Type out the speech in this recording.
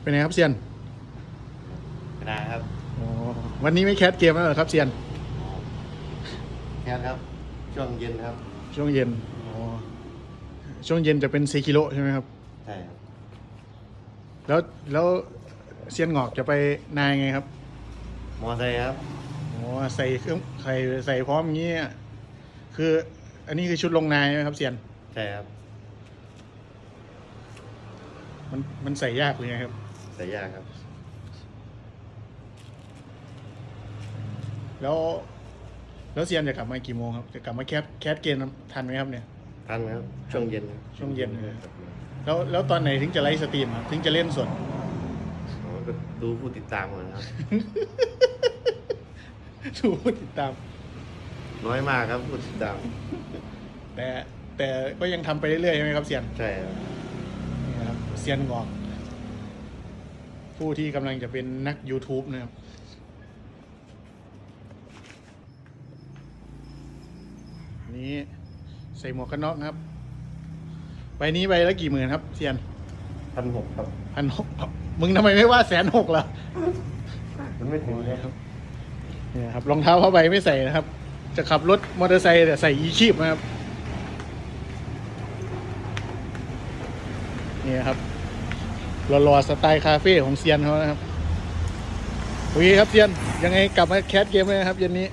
เป็นไงครับเซียนชนะครับอ๋อวันนี้ไม่แคสเกมแล้วเหรอครับเซียน แค่ครับ ช่วงเย็นครับ ช่วงเย็นอ๋อช่วงเย็นจะเป็นซีกิโลใช่ไหมครับ ใช่ครับ แล้วแล้วเซียนหงอกจะไปนายไงครับมอไซค์ครับ อ๋อใส่เครื่องใส่ใส่พร้อมอย่างนี้อะคือ อันนี้คือชุดลงนายไหมครับเซียน ใช่ครับ มันมันใส่ยากเลยไงครับ ใส่ยากครับ แล้วแล้วเซียนจะกลับมากี่โมงครับ จะกลับมาแคสแคสเกมทันไหมครับเนี่ย ทันครับ ช่วงเย็นครับช่วงเย็นเลยแล้วแล้วตอนไหนถึงจะไลฟ์สตรีมครับถึงจะเล่นสดอ๋อก็ดูผู้ติดตามก่อนครับ ดูผู้ติดตาม น้อยมากครับผู้ติดตาม แต่แต่ก็ยังทำไปเรื่อยๆใช่ไหมครับเซียน ใช่ครับนี่นะครับเซียนงอก ผู้ที่กำลังจะเป็นนัก YouTube นะครับนี้ใส่หมวกกันน็อกนะครับ ใบนี้ใบละกี่หมื่นครับเซียนพันหกครับ พันหกมึงทำไมไม่ว่าแสนหกล่ะมันไม่ถึงครับเนี่ยครับรองเท้าผ้าใบไม่ใส่นะครับ จะขับรถมอเตอร์ไซค์แต่ใส่อีชีพนะครับนี่ครับ หล่อๆสไตล์คาเฟ่ของเซียนเขานะครับโอเคครับเซียนยังไงกลับมาแคสเกมเลยนะครับเย็นนี้